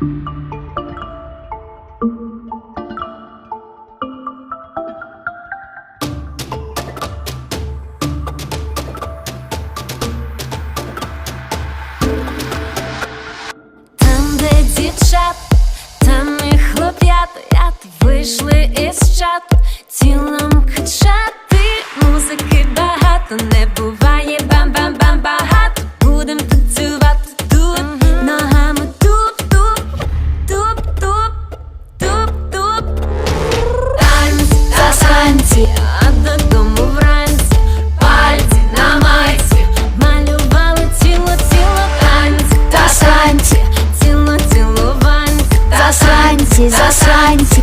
Там, і хлоп'ята, вийшли із чату, танці, а додому вранці, пальці на майці, малювали ціло, ціло танці. Та санці, ціло, ціло ванці, Засранці, засранці